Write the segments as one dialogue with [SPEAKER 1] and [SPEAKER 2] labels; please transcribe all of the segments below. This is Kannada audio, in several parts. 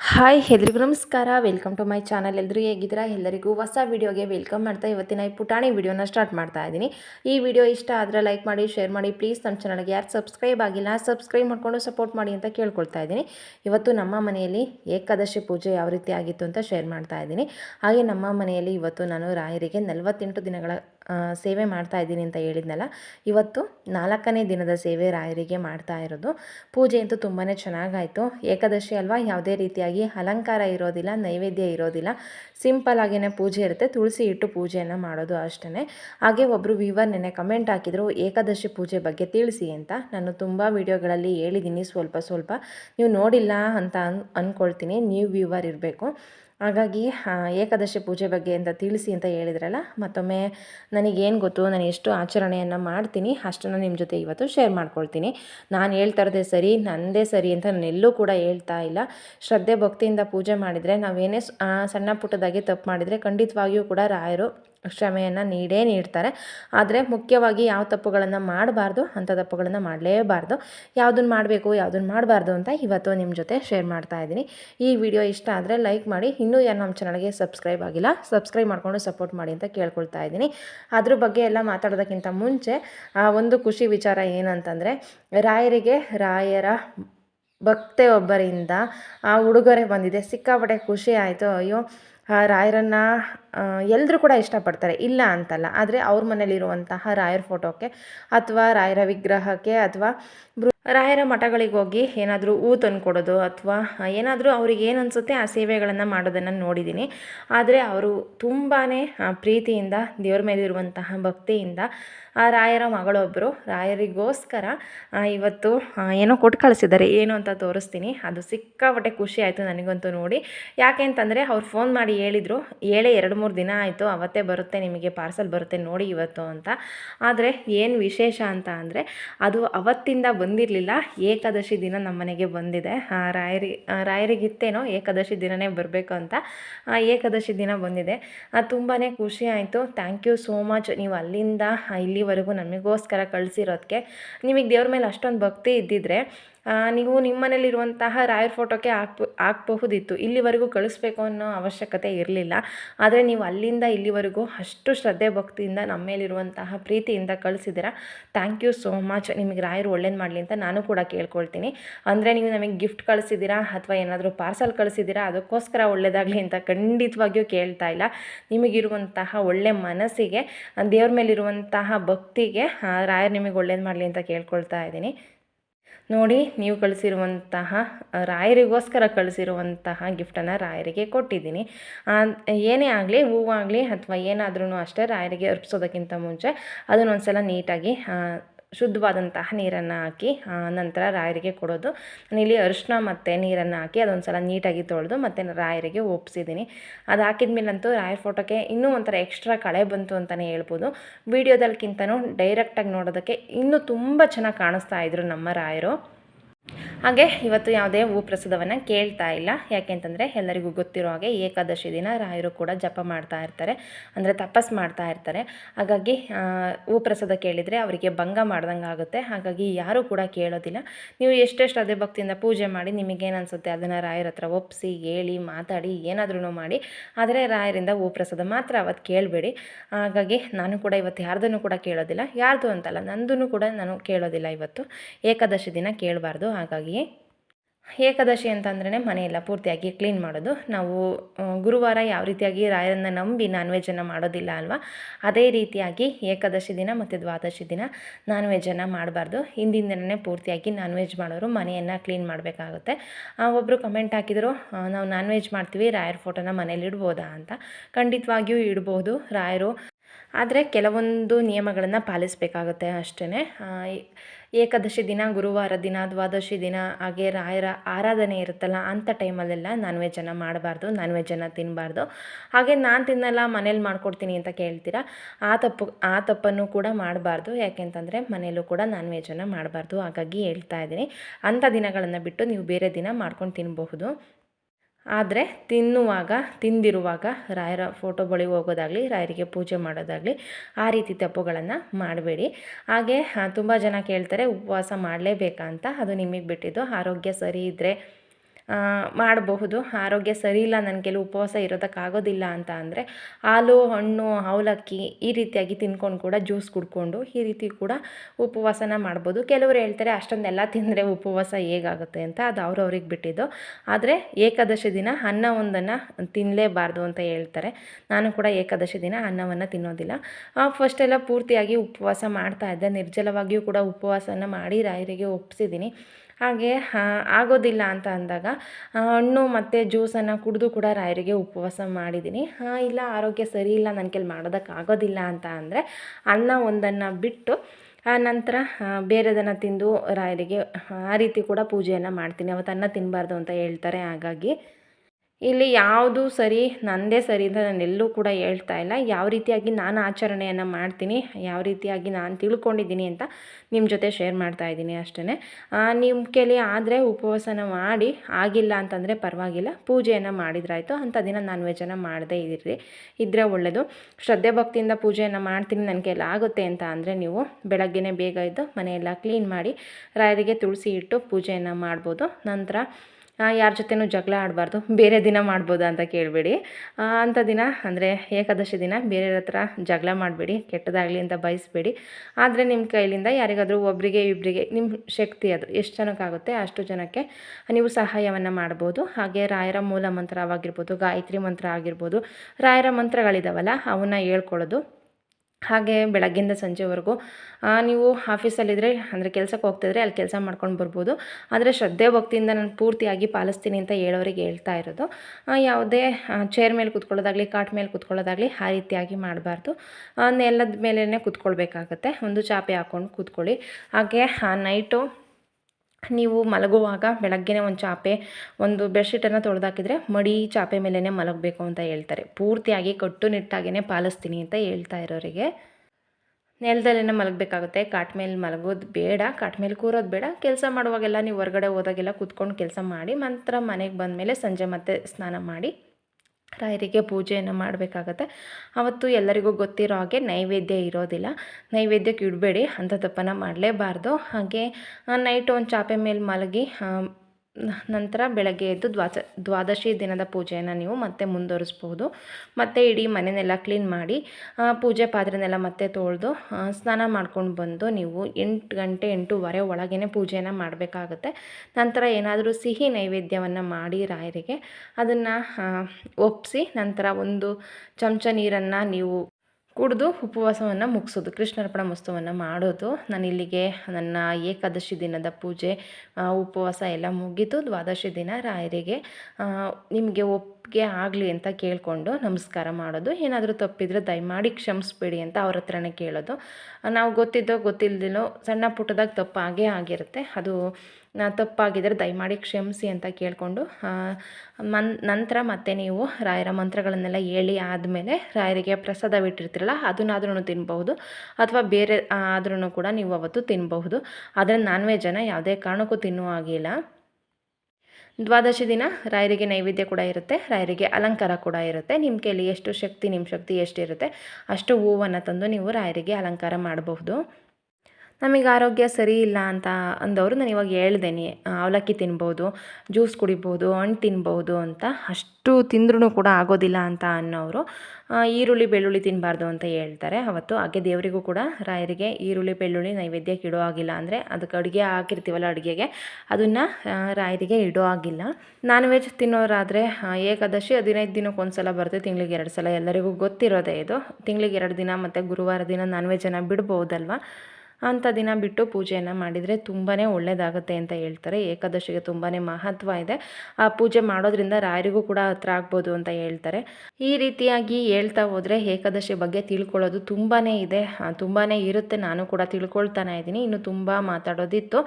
[SPEAKER 1] ಹಾಯ್, ಎಲ್ರಿಗೂ ನಮಸ್ಕಾರ. ವೆಲ್ಕಮ್ ಟು ಮೈ ಚಾನಲ್ ಎಲ್ಲರೂ ಹೇಗಿದ್ದೀರಾ? ಎಲ್ಲರಿಗೂ ಹೊಸ ವಿಡಿಯೋಗೆ ವೆಲ್ಕಮ್ ಮಾಡ್ತಾ ಇವತ್ತಿನ ಈ ಪುಟಾಣಿ ವಿಡಿಯೋನ ಸ್ಟಾರ್ಟ್ ಮಾಡ್ತಾ ಇದ್ದೀನಿ. ಈ ವಿಡಿಯೋ ಇಷ್ಟ ಆದರೆ ಲೈಕ್ ಮಾಡಿ ಶೇರ್ ಮಾಡಿ. ಪ್ಲೀಸ್ ನಮ್ಮ ಚಾನಲ್ಗೆ ಯಾರು ಸಬ್ಸ್ಕ್ರೈಬ್ ಆಗಿಲ್ಲ ಸಬ್ಸ್ಕ್ರೈಬ್ ಮಾಡ್ಕೊಂಡು ಸಪೋರ್ಟ್ ಮಾಡಿ ಅಂತ ಕೇಳ್ಕೊಳ್ತಾ ಇದ್ದೀನಿ. ಇವತ್ತು ನಮ್ಮ ಮನೆಯಲ್ಲಿ ಏಕಾದಶಿ ಪೂಜೆ ಯಾವ ರೀತಿ ಆಗಿತ್ತು ಅಂತ ಶೇರ್ ಮಾಡ್ತಾ ಇದ್ದೀನಿ. ಹಾಗೆ ನಮ್ಮ ಮನೆಯಲ್ಲಿ ಇವತ್ತು ನಾನು ರಾಯರಿಗೆ ನಲವತ್ತೆಂಟು ದಿನಗಳ ಸೇವೆ ಮಾಡ್ತಾ ಇದ್ದೀನಿ ಅಂತ ಹೇಳಿದ್ನಲ್ಲ. ಇವತ್ತು ನಾಲ್ಕನೇ ದಿನದ ಸೇವೆ ರಾಯರಿಗೆ ಮಾಡ್ತಾ ಇರೋದು. ಪೂಜೆ ಅಂತೂ ತುಂಬಾ ಚೆನ್ನಾಗಾಯಿತು ಏಕಾದಶಿ ಅಲ್ವಾ? ಯಾವುದೇ ರೀತಿಯಾಗಿ ಅಲಂಕಾರ ಇರೋದಿಲ್ಲ, ನೈವೇದ್ಯ ಇರೋದಿಲ್ಲ. ಸಿಂಪಲ್ ಆಗಿನೇ ಪೂಜೆ ಇರುತ್ತೆ. ತುಳಸಿ ಇಟ್ಟು ಪೂಜೆಯನ್ನು ಮಾಡೋದು ಅಷ್ಟೇ ಹಾಗೆ ಒಬ್ಬರು ವಿವರ್ ನೆನೆ ಕಮೆಂಟ್ ಹಾಕಿದ್ರು, ಏಕಾದಶಿ ಪೂಜೆ ಬಗ್ಗೆ ತಿಳಿಸಿ ಅಂತ. ನಾನು ತುಂಬ ವಿಡಿಯೋಗಳಲ್ಲಿ ಹೇಳಿದ್ದೀನಿ, ಸ್ವಲ್ಪ ಸ್ವಲ್ಪ. ನೀವು ನೋಡಿಲ್ಲ ಅಂತ ಅನ್ ಅಂದ್ಕೊಳ್ತೀನಿ ನೀವು ವ್ಯೂವರ್ ಇರಬೇಕು. ಹಾಗಾಗಿ ಏಕಾದಶಿ ಪೂಜೆ ಬಗ್ಗೆ ಅಂತ ತಿಳಿಸಿ ಅಂತ ಹೇಳಿದ್ರಲ್ಲ, ಮತ್ತೊಮ್ಮೆ ನನಗೇನು ಗೊತ್ತು, ನಾನು ಎಷ್ಟು ಆಚರಣೆಯನ್ನು ಮಾಡ್ತೀನಿ, ಅಷ್ಟನ್ನು ನಿಮ್ಮ ಜೊತೆ ಇವತ್ತು ಶೇರ್ ಮಾಡ್ಕೊಳ್ತೀನಿ. ನಾನು ಹೇಳ್ತಾ ಇರೋದೇ ಸರಿ ನನ್ನದೇ ಸರಿ ಅಂತ ನಾನು ಎಲ್ಲೂ ಕೂಡ ಹೇಳ್ತಾ ಇಲ್ಲ. ಶ್ರದ್ಧೆ ಭಕ್ತಿಯಿಂದ ಪೂಜೆ ಮಾಡಿದರೆ ನಾವೇನೇ ಸಣ್ಣ ಪುಟ್ಟದಾಗಿ ತಪ್ಪು ಮಾಡಿದರೆ ಖಂಡಿತವಾಗಿಯೂ ಕೂಡ ರಾಯರು ಕ್ಷಮೆಯನ್ನು ನೀಡೇ ನೀಡ್ತಾರೆ. ಆದರೆ ಮುಖ್ಯವಾಗಿ ಯಾವ ತಪ್ಪುಗಳನ್ನು ಮಾಡಬಾರ್ದು ಅಂಥ ತಪ್ಪುಗಳನ್ನು ಮಾಡಲೇಬಾರ್ದು. ಯಾವುದನ್ನು ಮಾಡಬೇಕು ಯಾವುದನ್ನು ಮಾಡಬಾರ್ದು ಅಂತ ಇವತ್ತು ನಿಮ್ಮ ಜೊತೆ ಶೇರ್ ಮಾಡ್ತಾ ಇದ್ದೀನಿ. ಈ ವಿಡಿಯೋ ಇಷ್ಟ ಆದರೆ ಲೈಕ್ ಮಾಡಿ. ಇನ್ನೂ ಯಾರು ನಮ್ಮ ಚಾನಲ್ಗೆ ಸಬ್ಸ್ಕ್ರೈಬ್ ಆಗಿಲ್ಲ ಸಬ್ಸ್ಕ್ರೈಬ್ ಮಾಡಿಕೊಂಡು ಸಪೋರ್ಟ್ ಮಾಡಿ ಅಂತ ಕೇಳ್ಕೊಳ್ತಾ ಇದ್ದೀನಿ. ಅದ್ರ ಬಗ್ಗೆ ಎಲ್ಲ ಮಾತಾಡೋದಕ್ಕಿಂತ ಮುಂಚೆ ಆ, ಒಂದು ಖುಷಿ ವಿಚಾರ ಏನಂತಂದರೆ ರಾಯರಿಗೆ ರಾಯರ ಭಕ್ತೆ ಒಬ್ಬರಿಂದ ಆ ಉಡುಗೊರೆ ಬಂದಿದೆ. ಸಿಕ್ಕಾಪಟ್ಟೆ ಖುಷಿ ಆಯಿತು. ಅಯ್ಯೋ ರಾಯರನ್ನು ಎಲ್ಲರೂ ಕೂಡ ಇಷ್ಟಪಡ್ತಾರೆ. ಇಲ್ಲ ಅಂತಲ್ಲ, ಆದರೆ ಅವ್ರ ಮನೇಲಿರುವಂತಹ ರಾಯರ ಫೋಟೋಕ್ಕೆ ಅಥವಾ ರಾಯರ ವಿಗ್ರಹಕ್ಕೆ ಅಥವಾ ರಾಯರ ಮಠಗಳಿಗೆ ಹೋಗಿ ಏನಾದರೂ ಹೂ ತಂದ್ಕೊಡೋದು ಅಥವಾ ಏನಾದರೂ ಅವ್ರಿಗೆ ಏನು ಅನಿಸುತ್ತೆ ಆ ಸೇವೆಗಳನ್ನು ಮಾಡೋದನ್ನು ನೋಡಿದ್ದೀನಿ. ಆದರೆ ಅವರು ತುಂಬಾ ಪ್ರೀತಿಯಿಂದ, ದೇವ್ರ ಮೇಲಿರುವಂತಹ ಭಕ್ತಿಯಿಂದ, ಆ, ರಾಯರ ಮಗಳೊಬ್ಬರು ರಾಯರಿಗೋಸ್ಕರ ಇವತ್ತು ಏನೋ ಕೊಟ್ಟು ಕಳಿಸಿದ್ದಾರೆ. ಏನು ಅಂತ ತೋರಿಸ್ತೀನಿ. ಅದು ಸಿಕ್ಕಾಪಟ್ಟೆ ಖುಷಿ ಆಯಿತು ನನಗಂತೂ ನೋಡಿ. ಯಾಕೆ ಅಂತಂದರೆ ಅವ್ರು ಫೋನ್ ಮಾಡಿ ಹೇಳಿದರು. ಹೇಳೇ ಎರಡು ಮೂರು ದಿನ ಆಯಿತು, ಅವತ್ತೇ ಬರುತ್ತೆ, ನಿಮಗೆ ಪಾರ್ಸಲ್ ಬರುತ್ತೆ ನೋಡಿ ಇವತ್ತು ಅಂತ. ಆದರೆ ಏನು ವಿಶೇಷ ಅಂತ ಅಂದರೆ, ಅದು ಅವತ್ತಿಂದ ಬಂದಿರಲಿಲ್ಲ, ಏಕಾದಶಿ ದಿನ ನಮ್ಮ ಮನೆಗೆ ಬಂದಿದೆ ರಾಯರಿ ರಾಯರಿಗಿತ್ತೇನೋ ಏಕಾದಶಿ ದಿನವೇ ಬರಬೇಕು ಅಂತ ಏಕಾದಶಿ ದಿನ ಬಂದಿದೆ. ತುಂಬಾ ಖುಷಿ ಆಯಿತು. ಥ್ಯಾಂಕ್ ಯು ಸೋ ಮಚ್ ನೀವು ಅಲ್ಲಿಂದ ಇಲ್ಲಿವರೆಗೂ ನಮಗೋಸ್ಕರ ಕಳಿಸಿರೋದಕ್ಕೆ ನಿಮಗೆ ದೇವ್ರ ಮೇಲೆ ಅಷ್ಟೊಂದು ಭಕ್ತಿ ಇದ್ದಿದ್ರೆ ನೀವು ನಿಮ್ಮ ಮನೇಲಿರುವಂತಹ ರಾಯರ್ ಫೋಟೋಕ್ಕೆ ಹಾಕ್ಬ, ಹಾಕಬಹುದಿತ್ತು. ಇಲ್ಲಿವರೆಗೂ ಕಳಿಸ್ಬೇಕು ಅನ್ನೋ ಅವಶ್ಯಕತೆ ಇರಲಿಲ್ಲ. ಆದರೆ ನೀವು ಅಲ್ಲಿಂದ ಇಲ್ಲಿವರೆಗೂ ಅಷ್ಟು ಶ್ರದ್ಧೆ ಭಕ್ತಿಯಿಂದ ನಮ್ಮ ಮೇಲಿರುವಂತಹ ಪ್ರೀತಿಯಿಂದ ಕಳಿಸಿದ್ದೀರಾ? ಥ್ಯಾಂಕ್ ಯು ಸೋ ಮಚ್ ನಿಮಗೆ ರಾಯರು ಒಳ್ಳೇದು ಮಾಡಲಿ ಅಂತ ನಾನು ಕೂಡ ಕೇಳ್ಕೊಳ್ತೀನಿ. ಅಂದರೆ ನೀವು ನಮಗೆ ಗಿಫ್ಟ್ ಕಳಿಸಿದ್ದೀರಾ ಅಥವಾ ಏನಾದರೂ ಪಾರ್ಸಲ್ ಕಳಿಸಿದ್ದೀರಾ? ಅದಕ್ಕೋಸ್ಕರ ಒಳ್ಳೇದಾಗಲಿ ಅಂತ ಖಂಡಿತವಾಗಿಯೂ ಕೇಳ್ತಾ ಇಲ್ಲ. ನಿಮಗಿರುವಂತಹ ಒಳ್ಳೆ ಮನಸ್ಸಿಗೆ, ದೇವ್ರ ಮೇಲಿರುವಂತಹ ಭಕ್ತಿಗೆ ರಾಯರು ನಿಮಗೆ ಒಳ್ಳೇದು ಮಾಡಲಿ ಅಂತ ಕೇಳ್ಕೊಳ್ತಾ ಇದ್ದೀನಿ. ನೋಡಿ, ನೀವು ಕಳಿಸಿರುವಂತಹ, ರಾಯರಿಗೋಸ್ಕರ ಕಳಿಸಿರುವಂತಹ ಗಿಫ್ಟನ್ನು ರಾಯರಿಗೆ ಕೊಟ್ಟಿದ್ದೀನಿ. ಏನೇ ಆಗಲಿ, ಹೂವಾಗಲಿ ಅಥವಾ ಏನಾದ್ರೂ ಅಷ್ಟೇ ರಾಯರಿಗೆ ಅರ್ಪಿಸೋದಕ್ಕಿಂತ ಮುಂಚೆ ಅದನ್ನ ಸಲ ನೀಟಾಗಿ ಶುದ್ಧವಾದಂತಹ ನೀರನ್ನು ಹಾಕಿ ನಂತರ ರಾಯರಿಗೆ ಕೊಡೋದು. ಇಲ್ಲಿ ಅರಿಶಿನ ಮತ್ತು ನೀರನ್ನು ಹಾಕಿ ಅದೊಂದು ಸಲ ನೀಟಾಗಿ ತೊಳೆದು ಮತ್ತು ರಾಯರಿಗೆ ಒಪ್ಸಿದ್ದೀನಿ. ಅದು ಹಾಕಿದ್ಮೇಲಂತೂ ರಾಯರ ಫೋಟೋಕ್ಕೆ ಇನ್ನೂ ಒಂಥರ ಎಕ್ಸ್ಟ್ರಾ ಕಳೆ ಬಂತು ಅಂತಲೇ ಹೇಳ್ಬೋದು. ವೀಡಿಯೋದಲ್ಲಿಗಿಂತನೂ ಡೈರೆಕ್ಟಾಗಿ ನೋಡೋದಕ್ಕೆ ಇನ್ನೂ ತುಂಬ ಚೆನ್ನಾಗಿ ಕಾಣಿಸ್ತಾ ಇದ್ರು ನಮ್ಮ ರಾಯರು. ಹಾಗೆ ಇವತ್ತು ಯಾವುದೇ ಹೂ ಪ್ರಸಾದವನ್ನು ಕೇಳ್ತಾ ಇಲ್ಲ. ಯಾಕೆಂತಂದರೆ ಎಲ್ಲರಿಗೂ ಗೊತ್ತಿರೋ ಹಾಗೆ ಏಕಾದಶಿ ದಿನ ರಾಯರು ಕೂಡ ಜಪ ಮಾಡ್ತಾ ಇರ್ತಾರೆ. ಅಂದರೆ ತಪಸ್ ಮಾಡ್ತಾ ಇರ್ತಾರೆ. ಹಾಗಾಗಿ ಹೂ ಪ್ರಸಾದ ಕೇಳಿದರೆ ಅವರಿಗೆ ಭಂಗ ಮಾಡ್ದಂಗೆ ಆಗುತ್ತೆ. ಹಾಗಾಗಿ ಯಾರೂ ಕೂಡ ಕೇಳೋದಿಲ್ಲ. ನೀವು ಎಷ್ಟೆಷ್ಟು ಅದೇ ಭಕ್ತಿಯಿಂದ ಪೂಜೆ ಮಾಡಿ ನಿಮಗೇನು ಅನಿಸುತ್ತೆ? ಅದನ್ನು ರಾಯರ ಹತ್ರ ಒಪ್ಪಿಸಿ ಹೇಳಿ, ಮಾತಾಡಿ ಏನಾದ್ರೂ ಮಾಡಿ. ಆದರೆ ರಾಯರಿಂದ ಹೂ ಪ್ರಸಾದ ಮಾತ್ರ ಅವತ್ತು ಕೇಳಬೇಡಿ. ಹಾಗಾಗಿ ನಾನು ಕೂಡ ಇವತ್ತು ಯಾರ್ದನ್ನು ಕೂಡ ಕೇಳೋದಿಲ್ಲ. ಯಾರ್ದು ಅಂತಲ್ಲ ನಂದೂ ಕೂಡ ನಾನು ಕೇಳೋದಿಲ್ಲ ಇವತ್ತು. ಏಕಾದಶಿ ದಿನ ಕೇಳಬಾರ್ದು. ಹಾಗಾಗಿ ಏಕಾದಶಿ ಅಂತಂದ್ರೆ ಮನೆಯೆಲ್ಲ ಪೂರ್ತಿಯಾಗಿ ಕ್ಲೀನ್ ಮಾಡೋದು. ನಾವು ಗುರುವಾರ ಯಾವ ರೀತಿಯಾಗಿ ರಾಯರನ್ನ ನಂಬಿ ನಾನ್ ವೆಜ್ಜನ್ನು ಮಾಡೋದಿಲ್ಲ ಅಲ್ವಾ? ಅದೇ ರೀತಿಯಾಗಿ ಏಕಾದಶಿ ದಿನ ಮತ್ತು ದ್ವಾದಶಿ ದಿನ ನಾನ್ ವೆಜ್ಜನ್ನು ಮಾಡಬಾರ್ದು. ಹಿಂದಿನ ಪೂರ್ತಿಯಾಗಿ ನಾನ್ ವೆಜ್ ಮಾಡೋರು ಮನೆಯನ್ನು ಕ್ಲೀನ್ ಮಾಡಬೇಕಾಗುತ್ತೆ. ಒಬ್ಬರು ಕಮೆಂಟ್ ಹಾಕಿದರು ನಾವು ನಾನ್ ವೆಜ್ ಮಾಡ್ತೀವಿ, ರಾಯರ ಫೋಟೋನ ಮನೇಲಿ ಇಡ್ಬೋದಾ? ಅಂತ. ಖಂಡಿತವಾಗಿಯೂ ಇಡ್ಬೋದು ರಾಯರು. ಆದರೆ ಕೆಲವೊಂದು ನಿಯಮಗಳನ್ನು ಪಾಲಿಸಬೇಕಾಗುತ್ತೆ ಅಷ್ಟೇ ಏಕಾದಶಿ ದಿನ, ಗುರುವಾರ ದಿನ, ದ್ವಾದಶಿ ದಿನ, ಹಾಗೆ ರಾಯರ ಆರಾಧನೆ ಇರುತ್ತಲ್ಲ ಅಂಥ ಟೈಮಲ್ಲೆಲ್ಲ ನಾನ್ ವೆಜ್ಜನ್ನು ಮಾಡಬಾರ್ದು ನಾನ್ ವೆಜ್ಜನ್ನು ತಿನ್ನಬಾರ್ದು ಹಾಗೆ ನಾನು ತಿನ್ನಲ್ಲ, ಮನೇಲಿ ಮಾಡ್ಕೊಡ್ತೀನಿ ಅಂತ ಕೇಳ್ತೀರಾ, ಆ ತಪ್ಪು, ಆ ತಪ್ಪನ್ನು ಕೂಡ ಮಾಡಬಾರ್ದು. ಯಾಕೆಂತಂದರೆ ಮನೆಯಲ್ಲೂ ಕೂಡ ನಾನ್ ವೆಜ್ಜನ್ನು ಮಾಡಬಾರ್ದು. ಹಾಗಾಗಿ ಹೇಳ್ತಾ ಇದ್ದೀನಿ. ಅಂಥ ದಿನಗಳನ್ನು ಬಿಟ್ಟು ನೀವು ಬೇರೆ ದಿನ ಮಾಡ್ಕೊಂಡು ತಿನ್ನಬಹುದು ಆದರೆ ತಿನ್ನುವಾಗ, ತಿಂದಿರುವಾಗ ರಾಯರ ಫೋಟೋ ಬಳಿ ಹೋಗೋದಾಗಲಿ, ರಾಯರಿಗೆ ಪೂಜೆ ಮಾಡೋದಾಗಲಿ ಆ ರೀತಿ ತಪ್ಪುಗಳನ್ನು ಮಾಡಬೇಡಿ. ಹಾಗೆ ತುಂಬ ಜನ ಕೇಳ್ತಾರೆ, ಉಪವಾಸ ಮಾಡಲೇಬೇಕಾ? ಅಂತ ಅದು ನಿಮಗೆ ಬಿಟ್ಟಿದ್ದು. ಆರೋಗ್ಯ ಸರಿ ಇದ್ದರೆ ಮಾಡಬಹುದು. ಆರೋಗ್ಯ ಸರಿ ಇಲ್ಲ ನನಗೆಲ್ಲ ಉಪವಾಸ ಇರೋದಕ್ಕಾಗೋದಿಲ್ಲ ಅಂತ ಅಂದರೆ ಹಾಲು, ಹಣ್ಣು, ಅವಲಕ್ಕಿ ಈ ರೀತಿಯಾಗಿ ತಿನ್ಕೊಂಡು ಕೂಡ ಜ್ಯೂಸ್ ಕುಡ್ಕೊಂಡು ಈ ರೀತಿ ಕೂಡ ಉಪವಾಸನ ಮಾಡ್ಬೋದು. ಕೆಲವರು ಹೇಳ್ತಾರೆ ಅಷ್ಟೊಂದೆಲ್ಲ ತಿಂದರೆ ಉಪವಾಸ ಹೇಗಾಗುತ್ತೆ ಅಂತ ಅದು ಅವ್ರವ್ರಿಗೆ ಬಿಟ್ಟಿದ್ದು. ಆದರೆ ಏಕಾದಶಿ ದಿನ ಅನ್ನ ಒಂದನ್ನು ತಿನ್ನಲೇಬಾರ್ದು ಅಂತ ಹೇಳ್ತಾರೆ. ನಾನು ಕೂಡ ಏಕಾದಶಿ ದಿನ ಅನ್ನವನ್ನು ತಿನ್ನೋದಿಲ್ಲ. ಫಸ್ಟೆಲ್ಲ ಪೂರ್ತಿಯಾಗಿ ಉಪವಾಸ ಮಾಡ್ತಾ ಇದ್ದೆ. ನಿರ್ಜಲವಾಗಿಯೂ ಕೂಡ ಉಪವಾಸನ ಮಾಡಿ ರಾಯರಿಗೆ ಒಪ್ಪಿಸಿದ್ದೀನಿ ಹಾಗೆ ಆಗೋದಿಲ್ಲ ಅಂತ ಅಂದಾಗ ಹಣ್ಣು ಮತ್ತು ಜ್ಯೂಸನ್ನು ಕುಡಿದು ಕೂಡ ರಾಯರಿಗೆ ಉಪವಾಸ ಮಾಡಿದ್ದೀನಿ. ಇಲ್ಲ, ಆರೋಗ್ಯ ಸರಿ ಇಲ್ಲ ನನ್ನ ಕೈಲಿ ಮಾಡೋದಕ್ಕಾಗೋದಿಲ್ಲ ಅಂತ ಅಂದರೆ, ಅನ್ನ ಒಂದನ್ನು ಬಿಟ್ಟು, ಆ, ನಂತರ ಬೇರೆದನ್ನು ತಿಂದು ರಾಯರಿಗೆ, ಆ ರೀತಿ ಕೂಡ ಪೂಜೆಯನ್ನು ಮಾಡ್ತೀನಿ. ಅವತ್ತು ಅನ್ನ ತಿನ್ನಬಾರ್ದು ಅಂತ ಹೇಳ್ತಾರೆ, ಹಾಗಾಗಿ. ಇಲ್ಲಿ ಯಾವುದು ಸರಿ ನನ್ನದೇ ಸರಿ ಅಂತ ನಾನು ಎಲ್ಲೂ ಕೂಡ ಹೇಳ್ತಾ ಇಲ್ಲ. ಯಾವ ರೀತಿಯಾಗಿ ನಾನು ಆಚರಣೆಯನ್ನು ಮಾಡ್ತೀನಿ, ಯಾವ ರೀತಿಯಾಗಿ ನಾನು ತಿಳ್ಕೊಂಡಿದ್ದೀನಿ ಅಂತ ನಿಮ್ಮ ಜೊತೆ ಶೇರ್ ಮಾಡ್ತಾ ಇದ್ದೀನಿ ಅಷ್ಟೇ ನಿಮ್ಮ ಕೈಲಿ ಆದರೆ ಉಪವಾಸನ ಮಾಡಿ, ಆಗಿಲ್ಲ ಅಂತಂದರೆ ಪರವಾಗಿಲ್ಲ, ಪೂಜೆಯನ್ನು ಮಾಡಿದ್ರಾಯಿತು. ಅಂಥ ದಿನ ನಾನ್ ವೆಜ್ಜನ್ನು ಮಾಡದೇ ಇದ್ರಿ ಇದ್ದರೆ ಒಳ್ಳೆಯದು ಶ್ರದ್ಧೆ ಭಕ್ತಿಯಿಂದ ಪೂಜೆಯನ್ನು ಮಾಡ್ತೀನಿ ನನ್ನ ಕೈಲಿ ಆಗುತ್ತೆ ಅಂತ ಅಂದರೆ ನೀವು ಬೆಳಗ್ಗೆನೇ ಬೇಗ ಇದ್ದು ಮನೆಯೆಲ್ಲ ಕ್ಲೀನ್ ಮಾಡಿ, ರಾಯರಿಗೆ ತುಳಸಿ ಇಟ್ಟು ಪೂಜೆಯನ್ನು ಮಾಡ್ಬೋದು. ನಂತರ ಯಾರ ಜೊತೆನೂ ಜಗಳ ಆಡಬಾರ್ದು. ಬೇರೆ ದಿನ ಮಾಡ್ಬೋದಾ ಅಂತ ಕೇಳಬೇಡಿ. ಅಂಥ ದಿನ ಅಂದರೆ ಏಕಾದಶಿ ದಿನ ಬೇರೆಯವ್ರ ಹತ್ರ ಜಗಳ ಮಾಡಬೇಡಿ, ಕೆಟ್ಟದಾಗಲಿ ಅಂತ ಬಯಸಬೇಡಿ. ಆದರೆ ನಿಮ್ಮ ಕೈಲಿಂದ ಯಾರಿಗಾದರೂ ಒಬ್ಬರಿಗೆ ಇಬ್ಬರಿಗೆ ನಿಮ್ಮ ಶಕ್ತಿ ಅದು ಎಷ್ಟು ಜನಕ್ಕಾಗುತ್ತೆ ಅಷ್ಟು ಜನಕ್ಕೆ ನೀವು ಸಹಾಯವನ್ನು ಮಾಡ್ಬೋದು. ಹಾಗೆ ರಾಯರ ಮೂಲ ಮಂತ್ರವಾಗಿರ್ಬೋದು, ಗಾಯತ್ರಿ ಮಂತ್ರ ಆಗಿರ್ಬೋದು. ರಾಯರ ಮಂತ್ರಗಳಿದಾವಲ್ಲ, ಅವನ್ನ ಹೇಳ್ಕೊಳ್ಳೋದು. ಹಾಗೆ ಬೆಳಗ್ಗಿಂದ ಸಂಜೆವರೆಗೂ ನೀವು ಆಫೀಸಲ್ಲಿದ್ದರೆ ಅಂದರೆ ಕೆಲಸಕ್ಕೆ ಹೋಗ್ತಿದ್ರೆ ಅಲ್ಲಿ ಕೆಲಸ ಮಾಡ್ಕೊಂಡು ಬರ್ಬೋದು. ಆದರೆ ಶ್ರದ್ಧೆ ಭಕ್ತಿಯಿಂದ ನಾನು ಪೂರ್ತಿಯಾಗಿ ಪಾಲಿಸ್ತೀನಿ ಅಂತ ಹೇಳೋರಿಗೆ ಹೇಳ್ತಾ ಇರೋದು. ಯಾವುದೇ ಚೇರ್ ಮೇಲೆ ಕುತ್ಕೊಳ್ಳೋದಾಗಲಿ ಕಾಟ್ ಮೇಲೆ ಕುತ್ಕೊಳ್ಳೋದಾಗಲಿ ಆ ರೀತಿಯಾಗಿ ಮಾಡಬಾರ್ದು. ನೆಲದ ಮೇಲೇ ಕುತ್ಕೊಳ್ಬೇಕಾಗತ್ತೆ. ಒಂದು ಚಾಪೆ ಹಾಕ್ಕೊಂಡು ಕೂತ್ಕೊಳ್ಳಿ. ಹಾಗೆ ನೈಟು ನೀವು ಮಲಗುವಾಗ ಬೆಳಗ್ಗೆನೇ ಒಂದು ಚಾಪೆ, ಒಂದು ಬೆಡ್ಶೀಟನ್ನು ತೊಳೆದಾಕಿದ್ರೆ ಮಡಿ ಚಾಪೆ ಮೇಲೇ ಮಲಗಬೇಕು ಅಂತ ಹೇಳ್ತಾರೆ. ಪೂರ್ತಿಯಾಗಿ ಕಟ್ಟುನಿಟ್ಟಾಗೇ ಪಾಲಿಸ್ತೀನಿ ಅಂತ ಹೇಳ್ತಾ ಇರೋರಿಗೆ. ನೆಲದಲ್ಲೇ ಮಲಗಬೇಕಾಗುತ್ತೆ. ಕಾಟ್ ಮೇಲೆ ಮಲಗೋದು ಬೇಡ, ಕಾಟ್ ಮೇಲೆ ಕೂರೋದು ಬೇಡ. ಕೆಲಸ ಮಾಡುವಾಗೆಲ್ಲ ನೀವು ಹೊರಗಡೆ ಹೋದಾಗೆಲ್ಲ ಕೂತ್ಕೊಂಡು ಕೆಲಸ ಮಾಡಿ ನಂತರ ಮನೆಗೆ ಬಂದಮೇಲೆ ಸಂಜೆ ಮತ್ತೆ ಸ್ನಾನ ಮಾಡಿ ರಾಯರಿಗೆ ಪೂಜೆಯನ್ನು ಮಾಡಬೇಕಾಗತ್ತೆ. ಅವತ್ತು ಎಲ್ಲರಿಗೂ ಗೊತ್ತಿರೋ ಹಾಗೆ ನೈವೇದ್ಯ ಇರೋದಿಲ್ಲ. ನೈವೇದ್ಯಕ್ಕೆ ಇಡಬೇಡಿ ಅಂಥ ತಪ್ಪನ್ನು ಮಾಡಲೇಬಾರ್ದು. ಹಾಗೆ ನೈಟ್ ಒಂದು ಚಾಪೆ ಮೇಲೆ ಮಲಗಿ ನಂತರ ಬೆಳಗ್ಗೆ ಎದ್ದು ದ್ವಾಚ, ದ್ವಾದಶಿ ದಿನದ ಪೂಜೆಯನ್ನು ನೀವು ಮತ್ತೆ ಮುಂದುವರಿಸ್ಬೋದು ಮತ್ತು ಇಡೀ ಮನೆಯನ್ನೆಲ್ಲ ಕ್ಲೀನ್ ಮಾಡಿ ಪೂಜೆ ಪಾತ್ರೆನೆಲ್ಲ ಮತ್ತೆ ತೊಳೆದು ಸ್ನಾನ ಮಾಡ್ಕೊಂಡು ಬಂದು ನೀವು ಎಂಟು ಗಂಟೆ, ಎಂಟೂವರೆ ಒಳಗೇ ಪೂಜೆಯನ್ನು ಮಾಡಬೇಕಾಗುತ್ತೆ. ನಂತರ ಏನಾದರೂ ಸಿಹಿ ನೈವೇದ್ಯವನ್ನು ಮಾಡಿ ರಾಯರಿಗೆ, ಅದನ್ನು ಒಪ್ಪಿಸಿ ನಂತರ ಒಂದು ಚಮಚ ನೀರನ್ನು ನೀವು ಕುಡಿದು ಉಪವಾಸವನ್ನು ಮುಗಿಸೋದು ಕೃಷ್ಣಾರ್ಪಣ ಮಸ್ತುವನ್ನು ಮಾಡೋದು. ನಾನು ಇಲ್ಲಿಗೆ ನನ್ನ ಏಕಾದಶಿ ದಿನದ ಪೂಜೆ ಉಪವಾಸ ಎಲ್ಲ ಮುಗಿದು ದ್ವಾದಶಿ ದಿನ ರಾಯರಿಗೆ ನಿಮಗೆ ಒಪ್ಪಿಗೆ ಆಗಲಿ ಅಂತ ಕೇಳಿಕೊಂಡು ನಮಸ್ಕಾರ ಮಾಡೋದು, ಏನಾದರೂ ತಪ್ಪಿದ್ರೆ ದಯಮಾಡಿ ಕ್ಷಮಿಸ್ಬೇಡಿ ಅಂತ ಅವ್ರ ಹತ್ರನೇ ಕೇಳೋದು. ನಾವು ಗೊತ್ತಿದ್ದೋ ಗೊತ್ತಿಲ್ಲದಿಲ್ಲೋ ಸಣ್ಣ ಪುಟ್ಟದಾಗ ತಪ್ಪು ಆಗೇ ಆಗಿರುತ್ತೆ. ಅದು ತಪ್ಪಾಗಿದ್ದರೆ ದಯಮಾಡಿ ಕ್ಷಮಿಸಿ ಅಂತ ಕೇಳಿಕೊಂಡು ಮನ್, ನಂತರ ಮತ್ತೆ ನೀವು ರಾಯರ ಮಂತ್ರಗಳನ್ನೆಲ್ಲ ಹೇಳಿ ಆದಮೇಲೆ ರಾಯರಿಗೆ ಪ್ರಸಾದ ಬಿಟ್ಟಿರ್ತಿರಲ್ಲ ಅದನ್ನಾದ್ರೂ ತಿನ್ಬಹುದು. ಅಥವಾ ಬೇರೆ ಆದ್ರೂ ಕೂಡ ನೀವು ಅವತ್ತು ತಿನ್ನಬಹುದು ಆದರೆ ನಾನ್ ವೆಜ್ಜನ್ನು ಯಾವುದೇ ಕಾರಣಕ್ಕೂ ತಿನ್ನುವ ಹಾಗಿಲ್ಲ. ದ್ವಾದಶಿ ದಿನ ರಾಯರಿಗೆ ನೈವೇದ್ಯ ಕೂಡ ಇರುತ್ತೆ, ರಾಯರಿಗೆ ಅಲಂಕಾರ ಕೂಡ ಇರುತ್ತೆ. ನಿಮ್ಮ ಕೈಲಿ ಎಷ್ಟು ಶಕ್ತಿ ನಿಮ್ಮ ಶಕ್ತಿ ಎಷ್ಟಿರುತ್ತೆ, ಅಷ್ಟು ಹೂವನ್ನು ತಂದು ನೀವು ರಾಯರಿಗೆ ಅಲಂಕಾರ ಮಾಡಬಹುದು. ನಮಗೆ ಆರೋಗ್ಯ ಸರಿ ಇಲ್ಲ ಅಂತ ಅಂದವರು ನಾನು ಇವಾಗ ಹೇಳ್ದೇನೆ. ಅವಲಕ್ಕಿ ತಿನ್ಬೋದು, ಜ್ಯೂಸ್ ಕುಡಿಬೋದು, ಹಣ್ಣು ತಿನ್ಬೋದು ಅಂತ ಅಷ್ಟು ತಿಂದ್ರೂ ಕೂಡ ಆಗೋದಿಲ್ಲ ಅಂತ ಅನ್ನೋರು ಈರುಳ್ಳಿ, ಬೆಳ್ಳುಳ್ಳಿ ತಿನ್ನಬಾರ್ದು ಅಂತ ಹೇಳ್ತಾರೆ. ಅವತ್ತು ಹಾಗೆ ದೇವರಿಗೂ ಕೂಡ ರಾಯರಿಗೆ ಈರುಳ್ಳಿ, ಬೆಳ್ಳುಳ್ಳಿ ನೈವೇದ್ಯಕ್ಕೆ ಇಡೋ ಆಗಿಲ್ಲ ಅಂದರೆ ಅದಕ್ಕೆ ಅಡುಗೆ ಹಾಕಿರ್ತೀವಲ್ಲ ಅಡುಗೆಗೆ, ಅದನ್ನು ರಾಯರಿಗೆ ಇಡೋ ಆಗಿಲ್ಲ ನಾನ್ ವೆಜ್ ತಿನ್ನೋರಾದರೆ ಏಕಾದಶಿ ಹದಿನೈದು ದಿನಕ್ಕೆ ಒಂದು ಸಲ ಬರುತ್ತೆ, ತಿಂಗಳಿಗೆ ಎರಡು ಸಲ ಎಲ್ಲರಿಗೂ ಗೊತ್ತಿರೋದೇ ಇದು. ತಿಂಗಳಿಗೆ ಎರಡು ದಿನ ಮತ್ತು ಗುರುವಾರ ದಿನ ನಾನ್ ವೆಜ್ಜನ್ನು ಬಿಡ್ಬೋದಲ್ವ? ಅಂಥ ದಿನ ಬಿಟ್ಟು ಪೂಜೆಯನ್ನು ಮಾಡಿದರೆ ತುಂಬಾ ಒಳ್ಳೆಯದಾಗುತ್ತೆ ಅಂತ ಹೇಳ್ತಾರೆ. ಏಕಾದಶಿಗೆ ತುಂಬಾ ಮಹತ್ವ ಇದೆ. ಆ ಪೂಜೆ ಮಾಡೋದ್ರಿಂದ ರಾಯರಿಗೂ ಕೂಡ ಹತ್ರ ಆಗ್ಬೋದು ಅಂತ ಹೇಳ್ತಾರೆ. ಈ ರೀತಿಯಾಗಿ ಹೇಳ್ತಾ ಹೋದರೆ ಏಕಾದಶಿ ಬಗ್ಗೆ ತಿಳ್ಕೊಳ್ಳೋದು ತುಂಬಾ ಇದೆ. ತುಂಬಾ ಇರುತ್ತೆ. ನಾನು ಕೂಡ ತಿಳ್ಕೊಳ್ತಾನೆ ಇದ್ದೀನಿ. ಇನ್ನು ತುಂಬ ಮಾತಾಡೋದಿತ್ತು.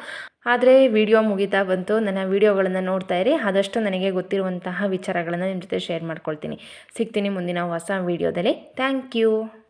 [SPEAKER 1] ಆದರೆ ವಿಡಿಯೋ ಮುಗಿತಾ ಬಂತು. ನನ್ನ ವಿಡಿಯೋಗಳನ್ನು ನೋಡ್ತಾ ಇರಿ. ಆದಷ್ಟು ನನಗೆ ಗೊತ್ತಿರುವಂತಹ ವಿಚಾರಗಳನ್ನು ನಿಮ್ಮ ಜೊತೆ ಶೇರ್ ಮಾಡ್ಕೊಳ್ತೀನಿ. ಸಿಗ್ತೀನಿ ಮುಂದಿನ ಹೊಸ ವಿಡಿಯೋದಲ್ಲಿ. Thank you.